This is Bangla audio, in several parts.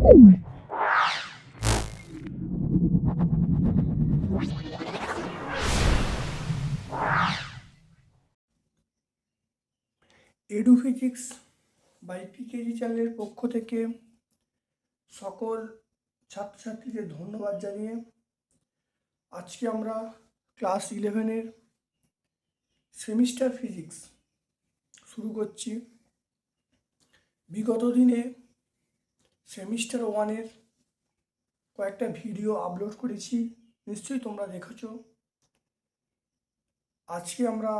এডু ফিজিক্স বাই পিকেজি চ্যানেলের পক্ষ থেকে সকল ছাত্রছাত্রীদের ধন্যবাদ জানিয়ে আজকে আমরা ক্লাস ইলেভেনের সেমিস্টার ফিজিক্স শুরু করছি। বিগত দিনে সেমিস্টার ওয়ানের কয়েকটা ভিডিও আপলোড করেছি, নিশ্চয়ই তোমরা দেখেছ। আজকে আমরা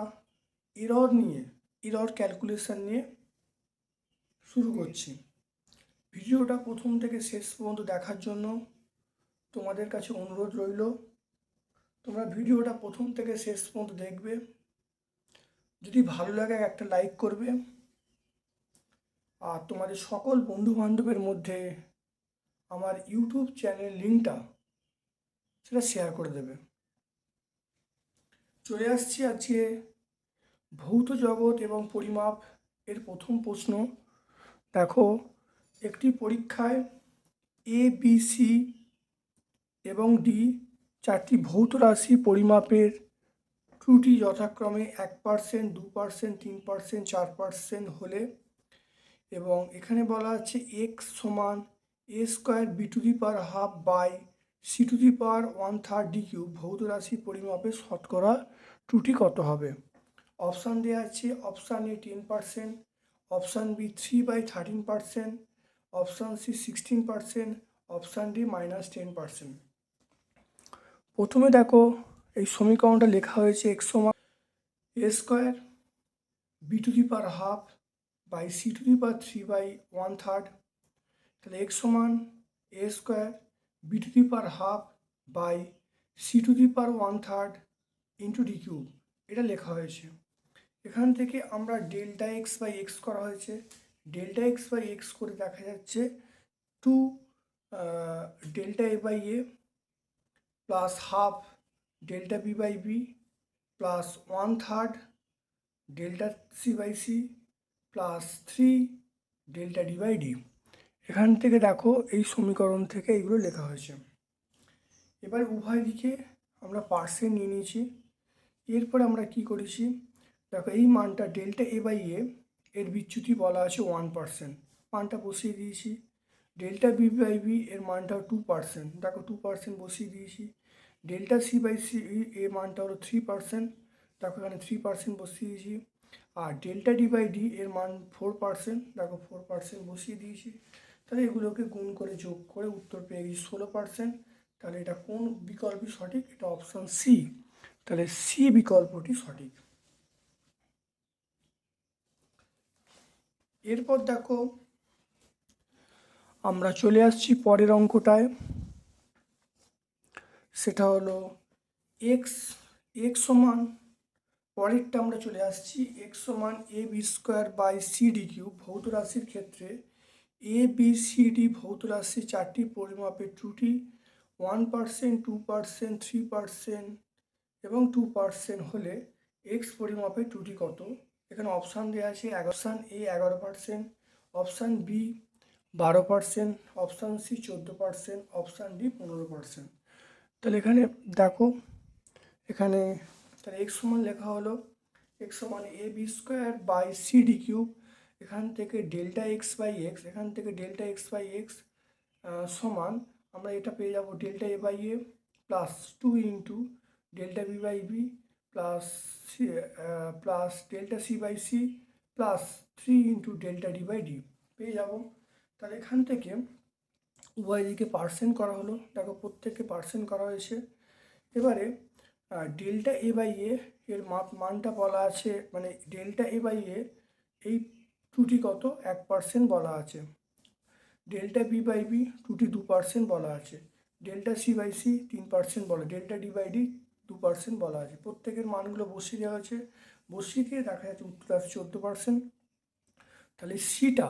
এরর নিয়ে এরর ক্যালকুলেশন নিয়ে শুরু করছি। ভিডিওটা প্রথম থেকে শেষ পর্যন্ত দেখার জন্য তোমাদের কাছে অনুরোধ রইল। তোমরা ভিডিওটা প্রথম থেকে শেষ পর্যন্ত দেখবে। যদি ভালো লাগে একটা লাইক করবে। আর তোমাদের সকল বন্ধু বান্ধবের মধ্যে আমার ইউটিউব চ্যানেল লিঙ্কটা সেটা শেয়ার করে দেবে। চলে আসছি আজকে ভৌত জগৎ এবং পরিমাপ এর প্রথম প্রশ্ন। দেখো, একটি পরীক্ষায় এ বি সি এবং ডি চারটি ভৌত রাশি পরিমাপের ত্রুটি যথাক্রমে এক পার্সেন্ট দু পার্সেন্ট তিন পার্সেন্ট চার পার্সেন্ট হলে এবং এখানে বলা আছে এক্স সমান A square B to the power half by C to the power one third D Q ভৌত রাশি পরিমাপে শতকরা ত্রুটি কত হবে? অপশান দেওয়া আছে option A ten percent option B three by thirteen percent option C sixteen percent option D minus ten percent প্রথমে দেখো এই সমীকরণটা লেখা হয়েছে এক্স সমান A square B to the per half by C to the per three by one third তাহলে এক্স সমান A square B to the per half by C to the per one third into D cube এটা লেখা হয়েছে। এখান থেকে আমরা ডেল্টা এক্স বাই এক্স করা হয়েছে। ডেল্টা এক্স বাই এক্স করে দেখা যাচ্ছে two delta A by A plus half delta B by B plus one third delta C by C plus three delta D by D এখান থেকে দেখো এই সমীকরণ থেকে এইগুলো লেখা হয়েছে। এবার উভয় দিকে আমরা পার্সেন্ট নিয়ে নিয়েছি। এরপরে আমরা কি করেছি? দেখো এই মানটা ডেল্টা এ বাই এ এর বিচ্যুতি বলা আছে ওয়ান পার্সেন্ট মানটা বসিয়ে দিয়েছি। ডেল্টা বি বাই বি এর মানটা টু পার্সেন্ট দেখো টু পার্সেন্ট বসিয়ে দিয়েছি। ডেল্টা সি বাই সি এর মানটা হলো থ্রি পার্সেন্ট দেখো এখানে থ্রি পার্সেন্ট বসিয়ে দিয়েছি। আর ডেল্টা ডি বাই ডি এর মান ফোর পার্সেন্ট দেখো ফোর পার্সেন্ট বসিয়ে দিয়েছি। তাহলে এগুলোকে গুণ করে যোগ করে উত্তর পেয়ে গেছি ষোলো পার্সেন্ট তাহলে এটা কোন বিকল্পই সঠিক? এটা অপশান সি তাহলে সি বিকল্পটি সঠিক। এরপর দেখো, আমরা চলে আসছি পরের অঙ্কটায়। সেটা হলো এক্স এক্স সমান পরেরটা আমরা চলে আসছি এক্স সমান A B square by C D Q ভৌত রাশির ক্ষেত্রে। এ বি সি ডি ভৌত রাশি চারটি পরিমাপের ত্রুটি one percent two percent three percent এবং টু পার্সেন্ট হলে এক্স পরিমাপের ত্রুটি কত? এখানে অপশান দেওয়া আছে অপশান এ এগারো পার্সেন্ট অপশান বি বারো পার্সেন্ট অপশান সি চোদ্দ পার্সেন্ট অপশান ডি পনেরো পার্সেন্ট তাহলে এখানে দেখো, এখানে তাহলে এক্স সমান লেখা হলো এক্স সমান A B square by C D cube এখান থেকে ডেল্টা এক্স বাই এক্স এখান থেকে ডেল্টা এক্স বাই এক্স সমান আমরা এটা পেয়ে যাব delta A by A plus two into delta B by B plus C plus delta C by C plus three into delta D by D পেয়ে যাব। তাহলে এখান থেকে উভয় দিকে পার্সেন্ট করা হলো, দেখো প্রত্যেককে পার্সেন্ট করা হয়েছে। এবারে ডেল্টা এ বাই এ এর মানটা বলা আছে মানে ডেল্টা এ বাই এ এই ত্রুটি কত? এক পার্সেন্ট বলা আছে। ডেল্টা বি বাই বি ত্রুটি দু পার্সেন্ট বলা আছে। ডেল্টা সি বাই সি তিন পার্সেন্ট বলা ডেল্টা ডি বাই ডি দু পার্সেন্ট বলা আছে। প্রত্যেকের মানগুলো বসিয়ে দেওয়া হয়েছে। বসিয়ে দিয়ে দেখা যাচ্ছে উত্তর আছে চোদ্দ পার্সেন্ট তাহলে সিটা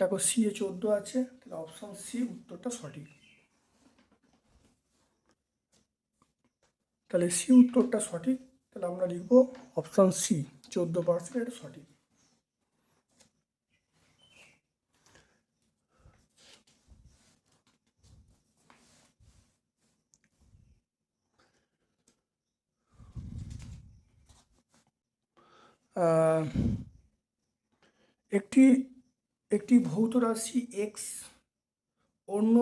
দেখো সি এ চোদ্দ আছে, তাহলে অপশান সি উত্তরটা সঠিক। তাহলে সি উত্তরটা সঠিক, তাহলে আমরা লিখব অপশান সি চোদ্দ পার্সেন্ট এটা সঠিক। একটি একটি ভৌত রাশি এক্স অন্য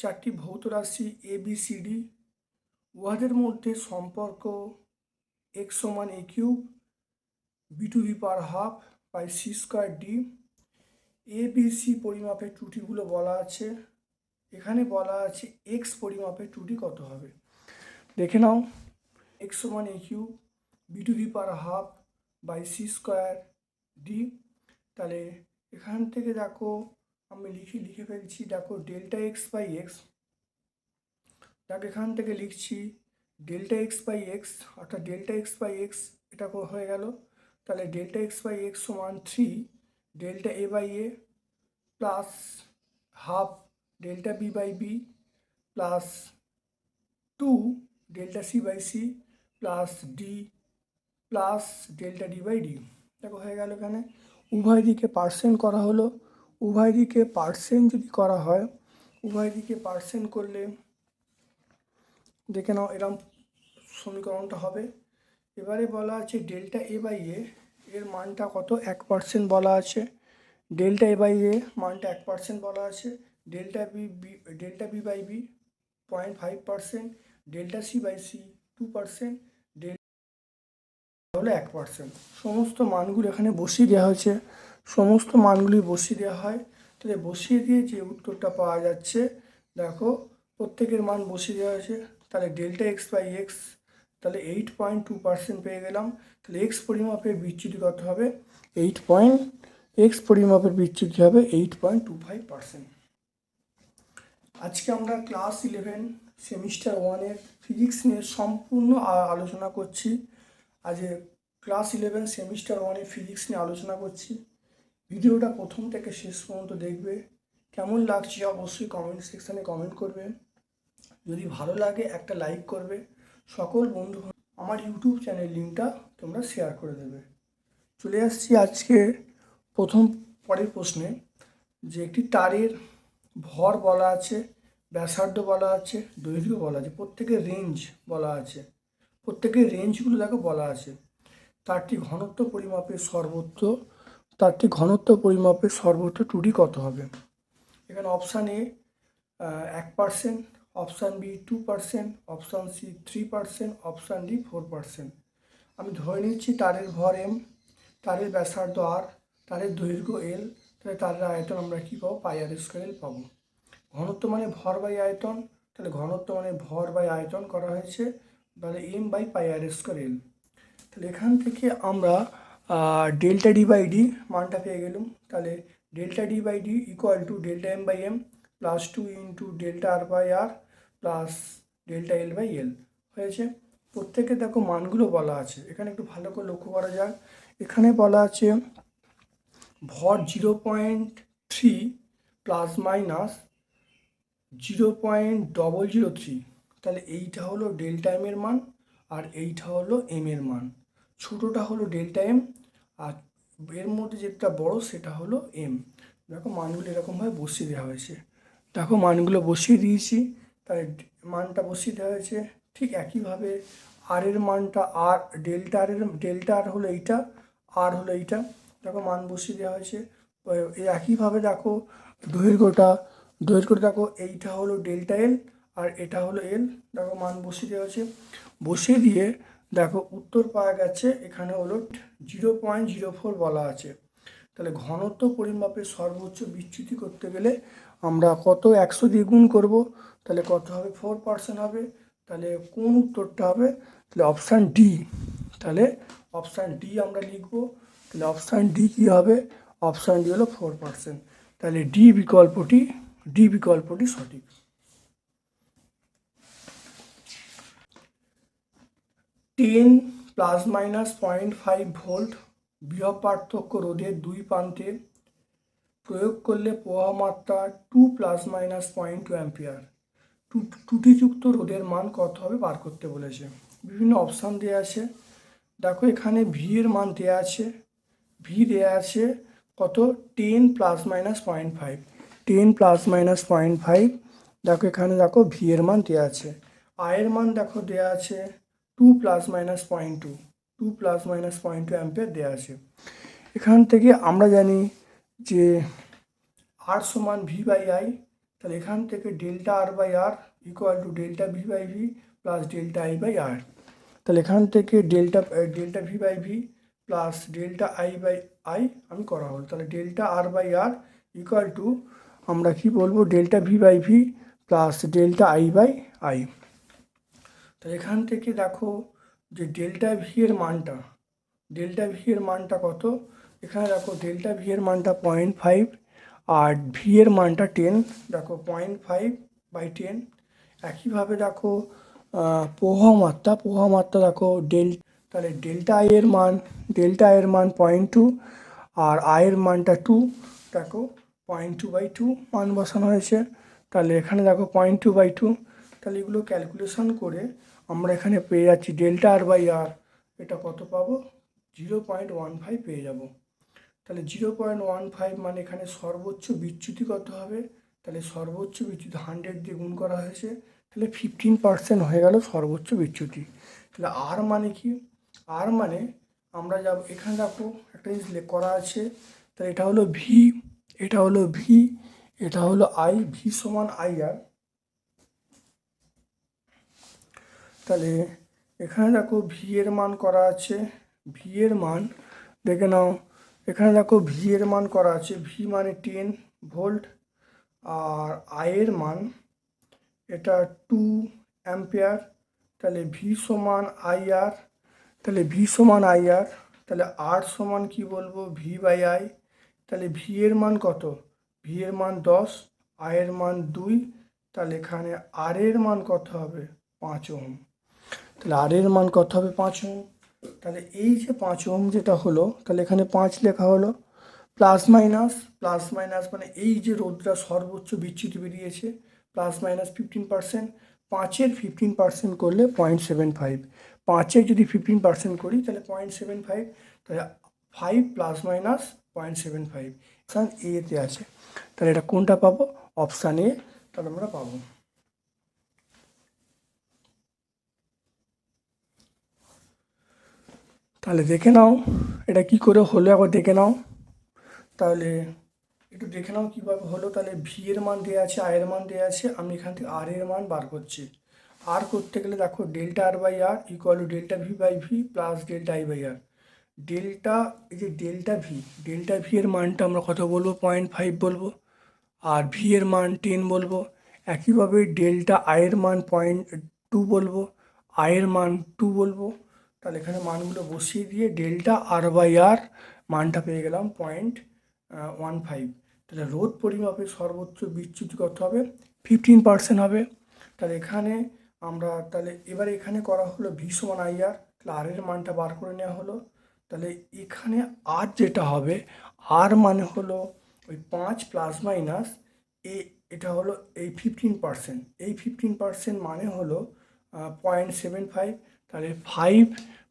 চারটি ভৌত রাশি এবিসিডি সি ডি উহাদের মধ্যে সম্পর্ক এক্স সমান A cube B two B per half by C square D A B C পরিমাপের ত্রুটিগুলো বলা আছে। এখানে বলা আছে এক্স পরিমাপের ত্রুটি কত হবে? দেখে নাও। এক্স সমান A cube B two B per half by C square D তাহলে এখান থেকে দেখো, আমি লিখে লিখে ফেলছি, দেখো ডেল্টা এক্স বাই এক্স দেখো এখান থেকে লিখছি ডেল্টা এক্স বাই এক্স অর্থাৎ ডেল্টা এক্স বাই এক্স এটা হয়ে গেল। তাহলে ডেল্টা এক্স বাই এক্স সমান three delta A by A plus half delta B by B plus two delta C by C plus D plus delta D by D দেখো হয়ে গেল এখানে। উভয় দিকে পার্সেন্ট করা হলো। উভয় দিকে পার্সেন্ট যদি করা হয়, উভয় দিকে পার্সেন্ট করলে দেখে নাও এরম সমীকরণটা হবে। এবারে বলা আছে ডেল্টা এ বাই এ এর মানটা কত? এক পার্সেন্ট বলা আছে। ডেল্টা এ বাই এ মানটা এক পার্সেন্ট বলা আছে। Delta B B delta B by B point five percent. Delta C by C two percent. হলো এক পার্সেন্ট। সমস্ত মানগুলো এখানে বসিয়ে দেওয়া হয়েছে। সমস্ত মানগুলি বসিয়ে দেওয়া হয়। তাহলে বসিয়ে দিয়ে যে উত্তরটা পাওয়া যাচ্ছে, দেখো প্রত্যেকের মান বসিয়ে দেওয়া হয়েছে। তাহলে ডেল্টা এক্স বাই এক্স তাহলে এইট পয়েন্ট টু পার্সেন্ট পেয়ে গেলাম। তাহলে এক্স পরিমাপের বিচ্যুতি কত হবে? এইট পয়েন্ট এক্স পরিমাপের বিচ্যুতি হবে eight point two five percent আজকে আমরা ক্লাস ইলেভেন সেমিস্টার ওয়ানের ফিজিক্স নিয়ে সম্পূর্ণ আলোচনা করছি। আজ ক্লাস ইলেভেন সেমিস্টার ওয়ানের ফিজিক্স নিয়ে আলোচনা করছি। ভিডিওটা প্রথম থেকে শেষ পর্যন্ত দেখবে। কেমন লাগছে অবশ্যই কমেন্ট সেকশানে কমেন্ট করবে। যদি ভালো লাগে একটা লাইক করবে। সকল বন্ধু আমার ইউটিউব চ্যানেল লিঙ্কটা তোমরা শেয়ার করে দেবে। চলে আসছি আজকে প্রথম পরের প্রশ্নে, যে একটি তারের ভর বলা আছে, ব্যাসার্ধ বলা আছে, দৈর্ঘ্য বলা আছে প্রত্যেকের রেঞ্জ বলা আছে। প্রত্যেকের রেঞ্জগুলো দেখো বলা আছে। তারটি ঘনত্ব পরিমাপের সর্বোচ্চ, তারটি ঘনত্ব পরিমাপের সর্বোচ্চ ত্রুটি কত হবে? এখানে অপশান এ এক percent option B two percent option C three percent option D four percent আমি ধরে নিচ্ছি তারের ভর এম তারের ব্যাসার্ধ আর তারের দৈর্ঘ্য এল তাহলে তারের আয়তন আমরা কী পাবো? পাই আর স্কোয়ার এল পাবো। ঘনত্ব মানে ভর বাই আয়তন, তাহলে ঘনত্ব মানে ভর বাই আয়তন করা হয়েছে, তাহলে M by pi R square L তাহলে এখান থেকে আমরা ডেল্টা ডি বাই ডি মানটা পেয়ে গেলাম। তাহলে delta D by D equal to delta M by M plus two into delta R by R plus delta L by L হয়েছে? প্রত্যেকে দেখো মানগুলো বলা আছে। এখানে একটু ভালো করে লক্ষ্য করা যাক। এখানে বলা আছে ভর zero point three plus minus zero point double zero three তাহলে এইটা হলো ডেল্টা এম এর মান আর এইটা হলো এম এর মান। ছোটোটা হলো ডেল্টা এম আর এর মধ্যে যেটা বড় সেটা হলো এম দেখো মানগুলো এরকমভাবে বসিয়ে দেওয়া হয়েছে। দেখো মানগুলো বসিয়ে দিয়েছি। তাহলে মানটা বসিয়ে দেওয়া হয়েছে। ঠিক একইভাবে আর এর মানটা আর ডেল্টা আর এর ডেল্টা আর হলো এইটা আর হলো এইটা। দেখো মান বসিয়ে দেওয়া হয়েছে। একইভাবে দেখো দৈর্ঘ্যটা দৈর্ঘ্যটা দেখো, এইটা হলো ডেল্টা এল আর এটা হলো এল দেখো মান বসিয়ে দেওয়া হয়েছে। বসিয়ে দিয়ে দেখো উত্তর পাওয়া গেছে, এখানে হলো জিরো পয়েন্ট জিরো ফোর বলা আছে। তাহলে ঘনত্ব পরিমাপের সর্বোচ্চ বিচ্যুতি করতে গেলে আমরা কত একশো দিয়ে গুণ করব, তাহলে কত হবে? ফোর পার্সেন্ট হবে, তাহলে কোন উত্তরটা হবে? তাহলে অপশান ডি তাহলে অপশান ডি আমরা লিখব, তাহলে অপশান ডি কী হবে? অপশান ডি হলো ফোর পার্সেন্ট তাহলে ডি বিকল্পটি ডি বিকল্পটি সঠিক। Ten plus minus point five volt বৃহৎ পার্থক্য রোধের দুই প্রান্তে প্রয়োগ করলে প্রবাহ মাত্রা two plus minus point two ampere ত্রুটিযুক্ত রোধের মান কত হবে বার করতে বলেছে। বিভিন্ন অপশান দেওয়া আছে। দেখো এখানে ভি এর মান দেওয়া আছে। ভি দেওয়া আছে কত? Ten plus minus point five ten plus minus point five দেখো এখানে দেখো ভি এর মান দেওয়া আছে। আয়ের মান দেখো দেওয়া আছে two plus minus point two two plus minus point two ampere দেওয়া আছে। এখান থেকে আমরা জানি যে আর সমান ভি বাই আই তাহলে এখান থেকে delta R by R equal to delta V by V plus delta I by R তাহলে এখান থেকে delta delta V by V plus delta I by I আমি করা হলো তাহলে delta R by R equal to আমরা কি বলব? Delta V by V plus delta I by I তাহলে এখান থেকে দেখো যে ডেল্টা ভি এর মানটা ডেল্টা ভি এর মানটা কত? এখানে দেখো ডেল্টা ভি এর মানটা পয়েন্ট ফাইভ আর ভি এর মানটা টেন দেখো পয়েন্ট ফাইভ বাই টেন একইভাবে দেখো প্রবাহ মাত্রা প্রবাহ মাত্রা দেখো ডেল তাহলে ডেল্টা আই এর মান ডেল্টা আই এর মান পয়েন্ট টু আর আয়ের মানটা টু দেখো পয়েন্ট টু বাই টু মান বসানো হয়েছে। তাহলে এখানে দেখো পয়েন্ট টু বাই টু তাহলে এগুলো ক্যালকুলেশন করে আমরা এখানে পেয়ে যাচ্ছি ডেল্টা আর বাই আর এটা কত পাবো? জিরো পয়েন্ট ওয়ান ফাইভ পেয়ে যাব। তাহলে জিরো পয়েন্ট ওয়ান ফাইভ মানে এখানে সর্বোচ্চ বিচ্যুতি কত হবে। তাহলে সর্বোচ্চ বিচ্যুতি হান্ড্রেড দিয়ে গুণ করা হয়েছে। তাহলে ফিফটিন পার্সেন্ট হয়ে গেল সর্বোচ্চ বিচ্যুতি। তাহলে আর মানে কি? আর মানে আমরা যাব এখানে দেখো একটা জিনিস করা আছে। তাহলে এটা হলো ভি এটা হলো ভি এটা হলো আই ভি সমান আই আর তাহলে এখানে দেখো ভি এর মান করা আছে। ভি এর মান, দেখে নাও। এখানে দেখো ভি এর মান করা আছে। ভি মানে টেন ভোল্ট আর আই এর মান এটা টু অ্যাম্পিয়ার তাহলে ভি সমান আই আর তাহলে ভি সমান আই আর তাহলে আর সমান কি বলব? ভি বাই আই তাহলে ভি এর মান কত? ভি এর মান দশ আই এর মান দুই, তাহলে এখানে আর এর মান কত হবে? পাঁচ ওহম। তাহলে আর এর মান কত হবে? পাঁচ ওহম। তাহলে এই যে পাঁচ ওম যেটা হলো, তাহলে এখানে পাঁচ লেখা হলো, প্লাস মাইনাস প্লাস মাইনাস মানে এই যে রোদটা সর্বোচ্চ বিচ্যুতি বেরিয়েছে, প্লাস মাইনাস ফিফটিন পার্সেন্ট পাঁচের ফিফটিন পার্সেন্ট করলে পয়েন্ট সেভেন ফাইভ পাঁচের যদি ফিফটিন পার্সেন্ট করি, তাহলে পয়েন্ট সেভেন ফাইভ তাহলে five plus minus point seven five option এতে আছে। তাহলে এটা কোনটা পাবো? অপশান এ তাহলে আমরা পাবো। তাহলে দেখে নাও, এটা কি করে হলো একবার দেখে নাও। তাহলে একটু দেখে নাও কীভাবে হলো। তাহলে ভি এর মান দেওয়া আছে আয়ের মান দেওয়া আছে, আমি এখান থেকে আর এর মান বার করছি। আর করতে গেলে দেখো delta R by R equal to delta V by V plus delta I by R delta এই যে ডেল্টা ভি ডেল্টা ভি এর মানটা আমরা কত বলব? পয়েন্ট ফাইভ বলব। আর ভি এর মান টেন বলব। একইভাবে ডেল্টা আয়ের মান পয়েন্ট টু বলব। আয়ের মান টু বলব। তাহলে এখানে মানগুলো বসিয়ে দিয়ে ডেল্টা আর বাই আর মানটা পেয়ে গেলাম পয়েন্ট ওয়ান ফাইভ তাহলে রোদ পরিমাপে সর্বোচ্চ বিচ্যুতি কত হবে? ফিফটিন পার্সেন্ট হবে। তাহলে এখানে আমরা, তাহলে এবার এখানে করা হলো ভি সমান আই আর তাহলে আর এর মানটা বার করে নেওয়া হলো। তাহলে এখানে আর যেটা হবে আর মানে হলো ওই পাঁচ প্লাস মাইনাস এ, এটা হলো এই ফিফটিন পার্সেন্ট এই ফিফটিন পার্সেন্ট মানে হলো পয়েন্ট সেভেন ফাইভ তাহলে five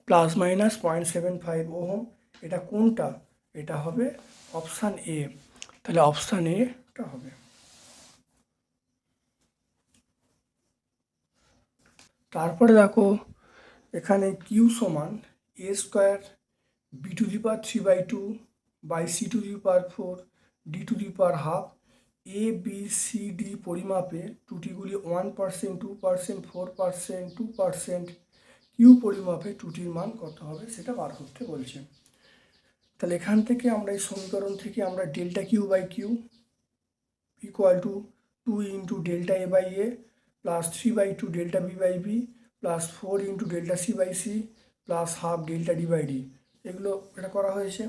plus minus point seven five ohm, এটা কোনটা? এটা হবে অপশান এ তাহলে অপশান এটা হবে। তারপরে দেখো, এখানে কিউ সমান A square B to the power three by two by C to the power four D to the power half A B C D পরিমাপে ত্রুটিগুলি one percent two percent four percent two percent Q পরিমাপে ত্রুটির মান কত হবে সেটা বার করতে বলছে। তাহলে এখান থেকে আমরা এই সমীকরণ থেকে আমরা delta Q by Q equal to two into delta A by A plus three by two delta B by B plus four into delta C by C plus half delta D by D. এগুলো এটা করা হয়েছে।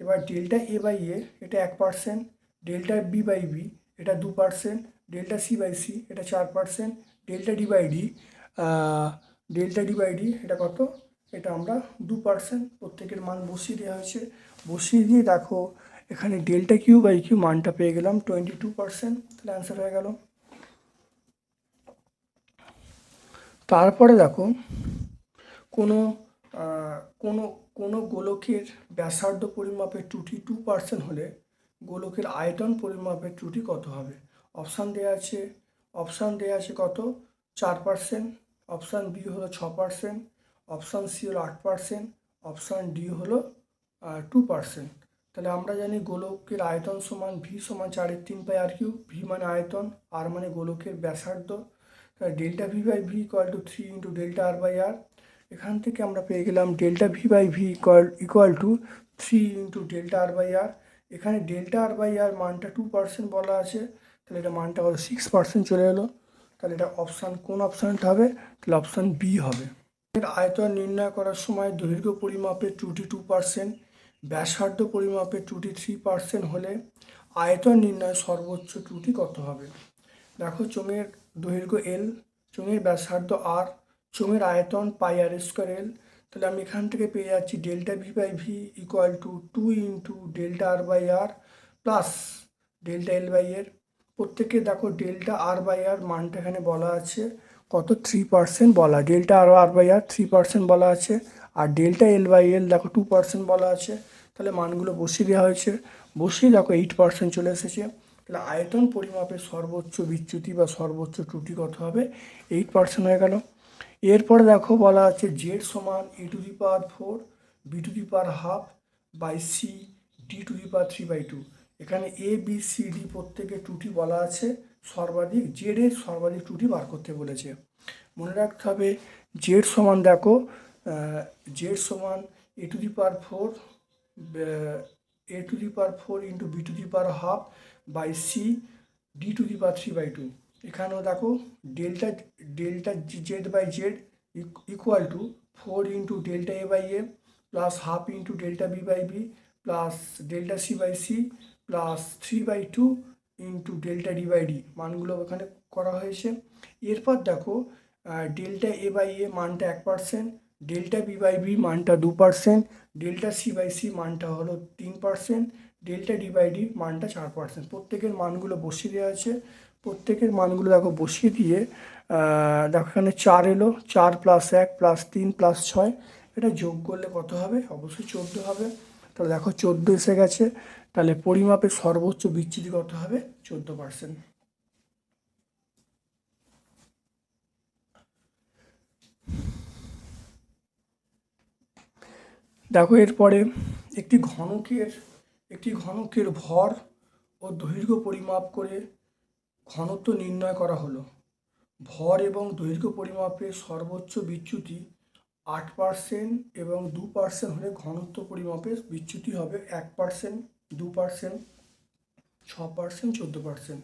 এবার ডেল্টা এ বাই এ এটা এক percent delta B by B এটা দু percent delta C by C এটা চার percent delta D by D delta D by D এটা কত? এটা আমরা দু পার্সেন্ট প্রত্যেকের মান বসিয়ে দেওয়া হয়েছে। বসিয়ে দিয়ে দেখো, এখানে ডেল্টা কিউ বাই কিউ মানটা পেয়ে গেলাম টোয়েন্টি টু পার্সেন্ট তাহলে অ্যান্সার হয়ে গেল। তারপরে দেখো, কোনো কোনো কোনো গোলকের ব্যাসার্ধ পরিমাপের ত্রুটি টু পার্সেন্ট হলে গোলকের আয়তন পরিমাপের ত্রুটি কত হবে? অপশান দেওয়া আছে অপশান দেওয়া আছে কত? চার পার্সেন্ট অপশান বি হলো ছ পার্সেন্ট অপশান সি হলো আট পার্সেন্ট অপশান ডি হলো টু পার্সেন্ট তাহলে আমরা জানি গোলকের আয়তন সমান ভি সমান চারের তিন পাই আর কিউ ভি মানে আয়তন আর মানে গোলকের ব্যাসার্ধ। তাহলে delta V by V equal to three into delta R by R এখান থেকে আমরা পেয়ে গেলাম delta V by V equal equal to three into delta R by R এখানে ডেল্টা আর বাই আর মানটা টু পার্সেন্ট বলা আছে, তাহলে এটা মানটা হলো সিক্স পার্সেন্ট চলে এলো। তাহলে এটা অপশান কোন অপশানটা হবে? তাহলে অপশান বি হবে। আয়তন নির্ণয় করার সময় দৈর্ঘ্য পরিমাপের ত্রুটি টু পার্সেন্ট ব্যাসার্ধ পরিমাপে ত্রুটি থ্রি পার্সেন্ট হলে আয়তন নির্ণয় সর্বোচ্চ ত্রুটি কত হবে? দেখো চোঙের দৈর্ঘ্য এল চোঙের ব্যাসার্ধ আর চোঙের আয়তন পাই আর স্কোয়ার এল তাহলে আমি এখান থেকে পেয়ে যাচ্ছি delta V by V equal to two into delta R by R plus delta L by এর প্রত্যেকে দেখো ডেল্টা আর বাই আর মানটা এখানে বলা আছে, কত থ্রি পার্সেন্ট বলা delta R R by R three percent বলা আছে, আর ডেল্টা এল বাই এল দেখো টু পার্সেন্ট বলা আছে, তাহলে মানগুলো বসিয়ে দেওয়া হয়েছে, বসিয়ে দেখো এইট পার্সেন্ট চলে এসেছে, তাহলে আয়তন পরিমাপের সর্বোচ্চ বিচ্যুতি বা সর্বোচ্চ ত্রুটি কত হবে? এইট পার্সেন্ট হয়ে গেল, এরপরে দেখো বলা আছে জেড সমান A to the power four B to the power half by C D to the power three by two এখানে এ বি সি ডি প্রত্যেকের ত্রুটি বলা আছে। সর্বাধিক জেডের সর্বাধিক ত্রুটি বার করতে বলেছে। মনে রাখতে হবে জেড সমান দেখো জেড সমান A to the power four A to the power four into B to the power half by C D to the power three by two এখানেও দেখো delta delta Z by Z equal to four into delta A by A plus half into delta B by B plus delta C by C plus three by two into delta D মানগুলো ওখানে করা হয়েছে। এরপর দেখো ডেল্টা এ বাই এ মানটা এক percent delta B by B মানটা দু percent delta C by C মানটা হলো তিন পার্সেন্ট ডেল্টা ডি মানটা চার পার্সেন্ট প্রত্যেকের মানগুলো বসিয়ে দেওয়া আছে প্রত্যেকের মানগুলো দেখো বসিয়ে দিয়ে দেখো এখানে চার এলো, চার প্লাস এক প্লাস তিন প্লাস ছয়। এটা যোগ করলে কত হবে? অবশ্যই চোদ্দ হবে। তাহলে দেখো চোদ্দ এসে গেছে, তাহলে পরিমাপের সর্বোচ্চ বিচ্যুতি কত হবে? চোদ্দ পার্সেন্ট দেখো এরপরে একটি ঘনকের একটি ঘনকের ভর ও দৈর্ঘ্য পরিমাপ করে ঘনত্ব নির্ণয় করা হলো। ভর এবং দৈর্ঘ্য পরিমাপের সর্বোচ্চ বিচ্যুতি আট পার্সেন্ট এবং দু পার্সেন্ট হলে ঘনত্ব পরিমাপের বিচ্যুতি হবে এক পার্সেন্ট দু পার্সেন্ট ছ পার্সেন্ট চোদ্দ পার্সেন্ট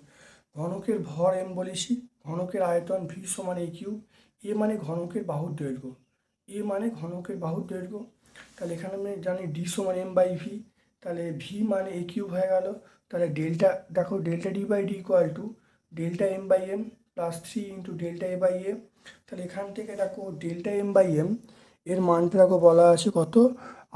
ঘনকের ভর এম বলেছি, ঘনকের আয়তন ভি সমান এ কিউ এ মানে ঘনকের বাহুর দৈর্ঘ্য। এ মানে ঘনকের বাহুর দৈর্ঘ্য। তাহলে এখানে আমি জানি ডি সমান এম বাই ভি তাহলে ভি মানে এ কিউব হয়ে গেল। তাহলে ডেল্টা, দেখো delta D by D equal to delta M by M plus three into delta A by A তাহলে এখান থেকে দেখো ডেল্টা এম বাই এম এর মানটা দেখো বলা আছে কত?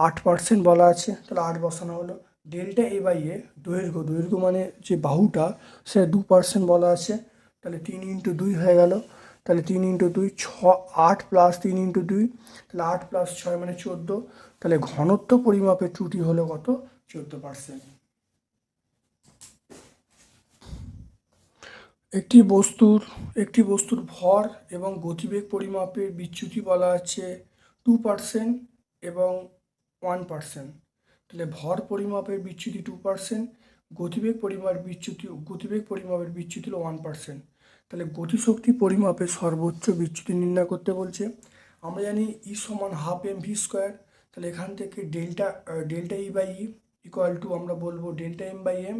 আট পার্সেন্ট বলা আছে। তাহলে আট বসানো হলো। ডেল্টা এ বাই এ দৈর্ঘ্য। দৈর্ঘ্য মানে যে বাহুটা সে দু পার্সেন্ট বলা আছে। তাহলে তিন ইন্টু দুই হয়ে গেল। তাহলে তিন ইন্টু দুই, ছ, আট প্লাস তিন ইন্টু দুই, তাহলে আট প্লাস ছয় মানে চোদ্দ। তাহলে ঘনত্ব পরিমাপের ত্রুটি হলো কত? চোদ্দ পার্সেন্ট একটি বস্তুর একটি বস্তুর ভর এবং গতিবেগ পরিমাপের বিচ্যুতি বলা আছে। টু পার্সেন্ট এবং ওয়ান পার্সেন্ট তাহলে ভর পরিমাপের বিচ্যুতি টু পার্সেন্ট গতিবেগ পরিমাপের বিচ্যুতি, গতিবেগ পরিমাপের বিচ্যুতি হলো ওয়ান পার্সেন্ট তাহলে গতিশক্তি পরিমাপের সর্বোচ্চ বিচ্যুতি নির্ণয় করতে বলছে। আমরা জানি ই সমান হাফ এম ভি স্কোয়ার তাহলে এখান থেকে delta delta E by E equal to আমরা বলব delta M by M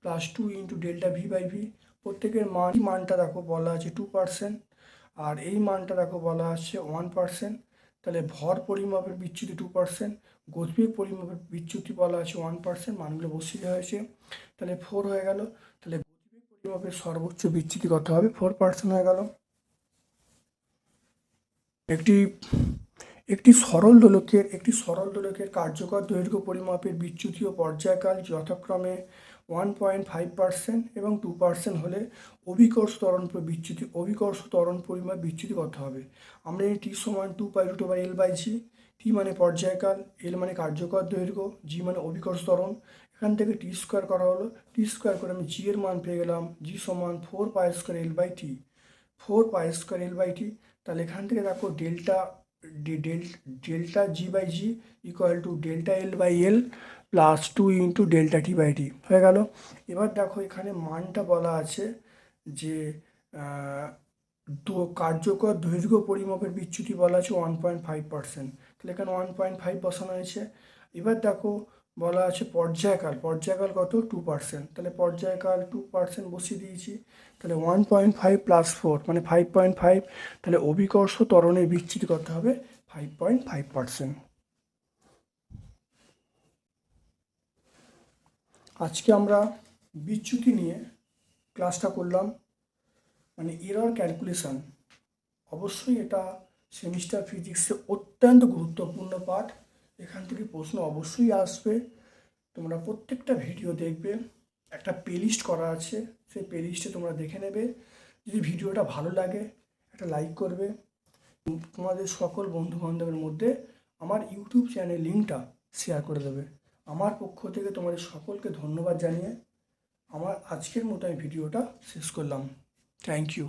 plus two into delta V by V প্রত্যেকের মান মানটা দেখো বলা আছে টু পার্সেন্ট আর এই মানটা দেখো বলা আছে ওয়ান পার্সেন্ট তাহলে ভর পরিমাপের বিচ্যুতি টু পার্সেন্ট গতিবেগ পরিমাপের বিচ্যুতি বলা আছে ওয়ান পার্সেন্ট মানগুলো বসিয়ে দেওয়া হয়েছে। তাহলে ফোর হয়ে গেল, তাহলে গতিবেগ পরিমাপের সর্বোচ্চ বিচ্যুতি কত হবে? ফোর পার্সেন্ট হয়ে গেল। একটি একটি সরল দোলকের, একটি সরল দোলকের কার্যকর দৈর্ঘ্য পরিমাপের বিচ্যুতি ও পর্যায়কাল যথাক্রমে ওয়ান পয়েন্ট ফাইভ পার্সেন্ট এবং টু পার্সেন্ট হলে অভিকর্ষ ত্বরণ প- বিচ্যুতি, অভিকর্ষ ত্বরণ পরিমাপ বিচ্যুতি কত হবে। আমরা এই টি সমান two pi root by L by G T মানে পর্যায়কাল এল মানে কার্যকর দৈর্ঘ্য জি মানে অভিকর্ষ ত্বরণ। এখান থেকে টি স্কোয়ার করা হলো। টি স্কোয়ার করে আমি জি এর মান পেয়ে গেলাম। জি সমান four pi square L by T four pi square L by T তাহলে এখান থেকে দেখো delta del, delta G by G equal to delta L by L plus two into delta T by T হয়ে গেল। এবার দেখো এখানে মানটা বলা আছে যে কার্যকর দৈর্ঘ্য পরিমাপের বিচ্যুতি বলা আছে ওয়ান পয়েন্ট ফাইভ পার্সেন্ট তাহলে এখানে ওয়ান পয়েন্ট ফাইভ বসানো হয়েছে। এবার দেখো বলা আছে পর্যায়কাল। পর্যায়কাল কত? টু পার্সেন্ট তাহলে পর্যায়কাল টু পার্সেন্ট বসিয়ে দিয়েছি। তাহলে one point five plus four মানে ফাইভ পয়েন্ট ফাইভ তাহলে অভিকর্ষ ত্বরণের বিচ্যুতি করতে হবে ফাইভ পয়েন্ট ফাইভ পার্সেন্ট আজকে আমরা বিচ্যুতি নিয়ে ক্লাসটা করলাম মানে এরর ক্যালকুলেশন অবশ্যই এটা সেমিস্টার ফিজিক্সে অত্যন্ত গুরুত্বপূর্ণ পাঠ এখান থেকে প্রশ্ন অবশ্যই আসবে। তোমরা প্রত্যেকটা ভিডিও দেখবে। একটা প্লেলিস্ট করা আছে, সেই প্লেলিস্টে তোমরা দেখে নেবে। যদি ভিডিওটা ভালো লাগে, একটা লাইক করবে। তোমাদের সকল বন্ধুবান্ধবের মধ্যে আমার ইউটিউব চ্যানেল লিঙ্কটা শেয়ার করে দেবে। আমার পক্ষ থেকে তোমাদের সকলকে ধন্যবাদ জানিয়ে আমার আজকের মতো আমি ভিডিওটা শেষ করলাম। Thank you